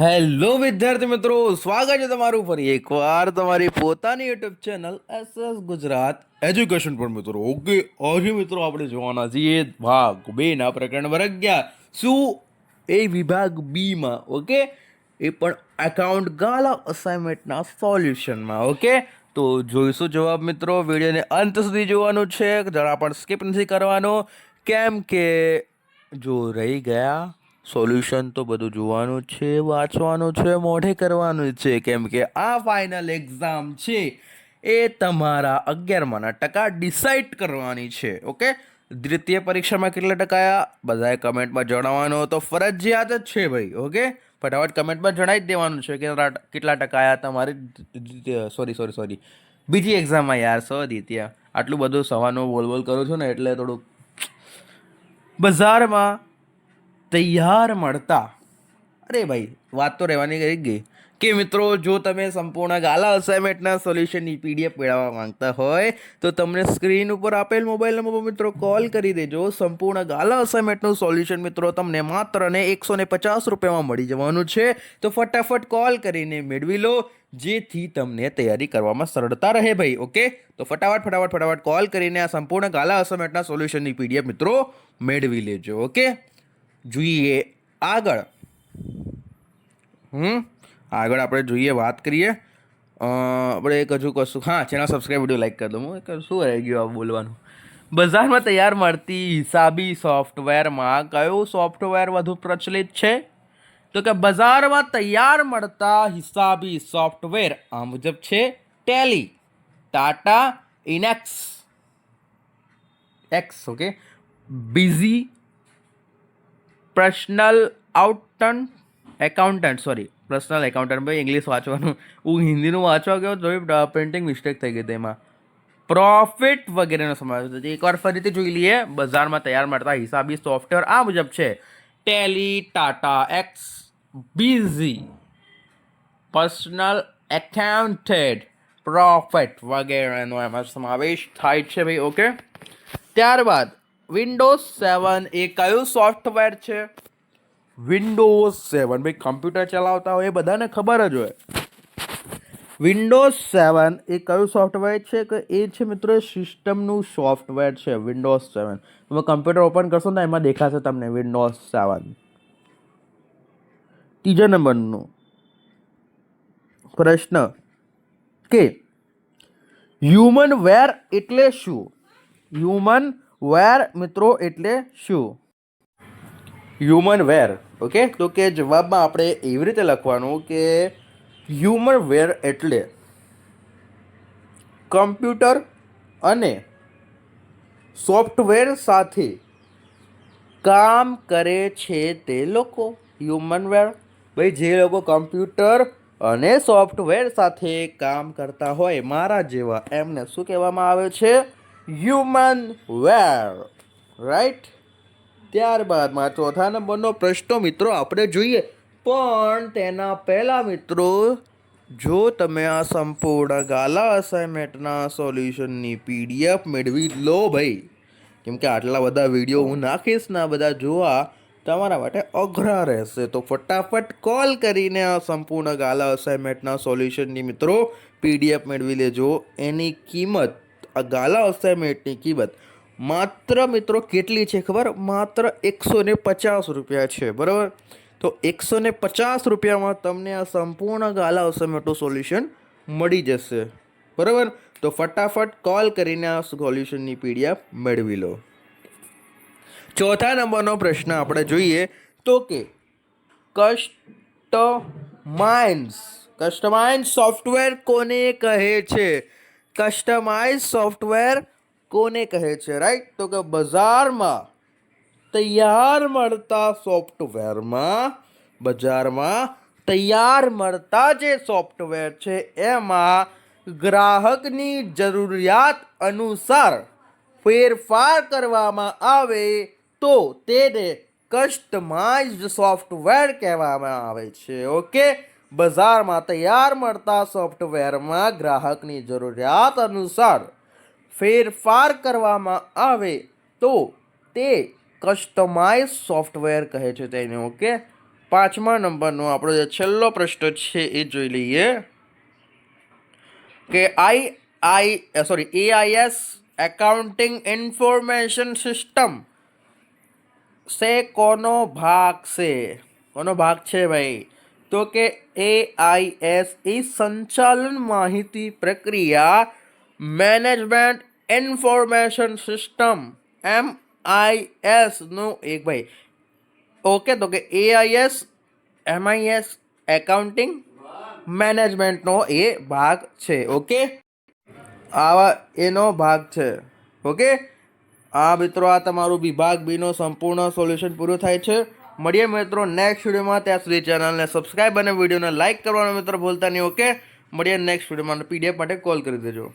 Hello વિદ્યાર્થી મિત્રો, સ્વાગત છે તમારું ફરી એકવાર તમારી પોતાની YouTube channel SS Gujarat education પર. મિત્રો, ઓકે, આજે મિત્રો આપણે જોવાના છીએ ભાગ બે ના પ્રકરણ નંબર અગિયાર. શું? એ વિભાગ બીમાં, ઓકે? એ પણ એકાઉન્ટ ગાલા અસાઇનમેન્ટના સોલ્યુશનમાં ઓકે? તો જોઈશું જવાબ મિત્રો, વિડીયોને અંત સુધી જોવાનું છે. જરા પણ સ્કીપ નથી કરવાનો. કેમ કે જો રહી ગયા સોલ્યુશન તો બધું જોવાનું છે, વાંચવાનું છે, મોઢે કરવાનું છે. કેમ કે આ ફાઇનલ એક્ઝામ છે એ તમારા અગિયારમાંના ટકા ડિસાઇડ કરવાની છે, ઓકે? દ્વિતીય પરીક્ષામાં કેટલા ટકા આવ્યા બધાએ કમેન્ટમાં જણાવવાનું તો ફરજિયાત જ છે ભાઈ, ઓકે? ફટાફટ કમેન્ટમાં જણાવી જ દેવાનું છે કે કેટલા કેટલા ટકા આવ્યા તમારી સોરી સોરી સોરી બીજી એક્ઝામમાં યાર, સો દ્વિતીય. આટલું બધું સવારનું બોલ બોલ કરું છું ને એટલે થોડુંક બજારમાં તૈયાર મળતા. અરે ભાઈ, વાત તો રહેવાની કરી ગઈ. કે મિત્રો, જો તમે સંપૂર્ણ ગાલા અસાઇનમેન્ટના સોલ્યુશનની પીડીએફ મેળવવા માંગતા હોય, તો તમને સ્ક્રીન ઉપર આપેલ મોબાઈલ નંબર પર મિત્રો કોલ કરી દેજો. સંપૂર્ણ ગાલા અસાઇનમેન્ટનું સોલ્યુશન મિત્રો તમને માત્ર ને એકસો ને પચાસ રૂપિયામાં મળી જવાનું છે. તો ફટાફટ કોલ કરીને મેળવી લો, જેથી તમને તૈયારી કરવામાં સરળતા રહે ભાઈ, ઓકે? તો ફટાફટ ફટાફટ ફટાફટ કોલ કરીને આ સંપૂર્ણ ગાલા અસાઇનમેન્ટના સોલ્યુશનની પીડીએફ મિત્રો મેળવી લેજો, ઓકે? જોઈએ. આગળ. હમ? આગળ આપણે જોઈએ, વાત કરીએ. આપણે એક હજુ કશું હા ચેનલ સબસ્ક્રાઈબ વીડિયો લાઈક કરી દઉં હું શું રહી ગયું આ બોલવાનું? બજારમાં તૈયાર મળતી હિસાબી સોફ્ટવેરમાં કયું સોફ્ટવેર વધુ પ્રચલિત છે? તો કે બજારમાં તૈયાર મળતા હિસાબી સોફ્ટવેર આ મુજબ છે ટેલી ટાટા ઇનેક્સ એક્સ ઓકે બિઝી પર્સનલ આઉટન્ટ એકાઉન્ટન્ટ સોરી પર્સનલ એકાઉન્ટન્ટ ભાઈ ઇંગ્લિશ વાંચવાનું. હું હિન્દીનું વાંચવા ગયો તો પ્રિન્ટિંગ મિસ્ટેક થઈ ગઈ તેમાં પ્રોફિટ વગેરેનો સમાવેશ થશે એકવાર ફરીથી જોઈ લઈએ, બજારમાં તૈયાર મળતા હિસાબી સોફ્ટવેર આ મુજબ છે. Tally Tata X busy personal accounted profit વગેરેનો એમાં સમાવેશ થાય છે, ભાઈ ઓકે ત્યારબાદ વિન્ડોઝ સેવન એ કયું સોફ્ટવેર છે? વિન્ડોઝ સેવન ભાઈ કમ્પ્યુટર ચલાવતા હોય એ બધાને ખબર જ હોય. વિન્ડોઝ સેવન એ કયું સોફ્ટવેર છે કે એ છે મિત્રો સિસ્ટમનું સોફ્ટવેર છે વિન્ડોઝ સેવન તમે કમ્પ્યુટર ઓપન કરશો ને એમાં દેખાશે તમને વિન્ડોઝ સેવન ત્રીજા નંબરનું પ્રશ્ન કે હ્યુમન વેર એટલે શું? હ્યુમન વેર મિત્રો એટલે શું? Human ware, okay? તો કે જવાબમાં આપણે એવી રીતે લખવાનું કે હ્યુમન વેર એટલે કમ્પ્યુટર અને સોફ્ટવેર સાથે કામ કરે છે તે લોકો, હ્યુમન વેર. ભાઈ, જે લોકો કમ્પ્યુટર અને સોફ્ટવેર સાથે કામ કરતા હોય, મારા જેવા, એમને શું કહેવામાં આવે છે? હ્યુમન વેર રાઈટ ત્યારબાદમાં ચોથા નંબરનો પ્રશ્ન મિત્રો આપણે જોઈએ. પણ તેના પહેલાં મિત્રો, જો તમે આ સંપૂર્ણ ગાલા અસાઇનમેન્ટના સોલ્યુશનની પીડીએફ મેળવી લો ભાઈ. કેમ કે આટલા બધા વીડિયો હું નાખીશ ને આ બધા જોવા તમારા માટે અઘરા રહેશે. તો ફટાફટ કોલ કરીને આ સંપૂર્ણ ગાલા અસાઇનમેન્ટના સોલ્યુશનની મિત્રો પીડીએફ મેળવી લેજો. એની કિંમત આ ગાલા અસાઇનમેન્ટની કિંમત માત્ર મિત્રો કેટલી છે ખબર? માત્ર એકસો ને પચાસ રૂપિયા છે, બરાબર? તો એકસો ને પચાસ રૂપિયામાં તમને આ સંપૂર્ણ ગાલા અસાઇનમેન્ટનું સોલ્યુશન મળી જશે, બરાબર? તો ફટાફટ કોલ કરીને આ સોલ્યુશનની પીડીએફ મેળવી લો. ચોથા નંબરનો પ્રશ્ન આપણે જોઈએ તો કે કસ્ટમાઇન્સ કસ્ટમાઇન્સ સોફ્ટવેર કોને કહે છે? કસ્ટમાઇઝ સોફ્ટવેર કોને કહે છે રાઈટ તો કે બજારમાં, તૈયાર મળતા સોફ્ટવેરમાં બજારમાં તૈયાર મળતા જે સોફ્ટવેર છે, એમાં ગ્રાહકની જરૂરિયાત અનુસાર ફેરફાર કરવામાં આવે તો તેને કસ્ટમાઇઝ્ડ સોફ્ટવેર કહેવામાં આવે છે ઓકે બજારમાં તૈયાર મળતા સોફ્ટવેરમાં ગ્રાહકની જરૂરિયાત અનુસાર ફેરફાર કરવામાં આવે તો તે કસ્ટમાઇઝ સોફ્ટવેર કહે છે તેને, ઓકે? પાંચમા નંબરનો આપણો જે છેલ્લો પ્રશ્ન છે એ જોઈ લઈએ કે I I sorry AIS accounting information system સે કોનો ભાગ છે? કોનો ભાગ છે ભાઈ? તો કે એઆઈએસ એ સંચાલન માહિતી પ્રક્રિયા મેનેજમેન્ટ ઇન્ફોર્મેશન સિસ્ટમ એમ નું એક ભાઈ. ઓકે તો કે એઆઈએસ એમઆઈએસ એકાઉન્ટિંગ મેનેજમેન્ટનો એ ભાગ છે ઓકે આવા એનો ભાગ છે ઓકે આ મિત્રો, આ તમારું વિભાગ બીનો સંપૂર્ણ સોલ્યુશન પૂરું થાય છે. મળીએ મિત્રો નેક્સ્ટ વિડીયોમાં. ત્યાં સુધી ચેનલને સબસ્ક્રાઈબ અને વિડીયોને લાઇક કરવાનો મિત્રો ભૂલતા નહીં ઓકે મળીએ નેક્સ્ટ વિડીયોમાં. પીડીએફ માટે કોલ કરી દેજો.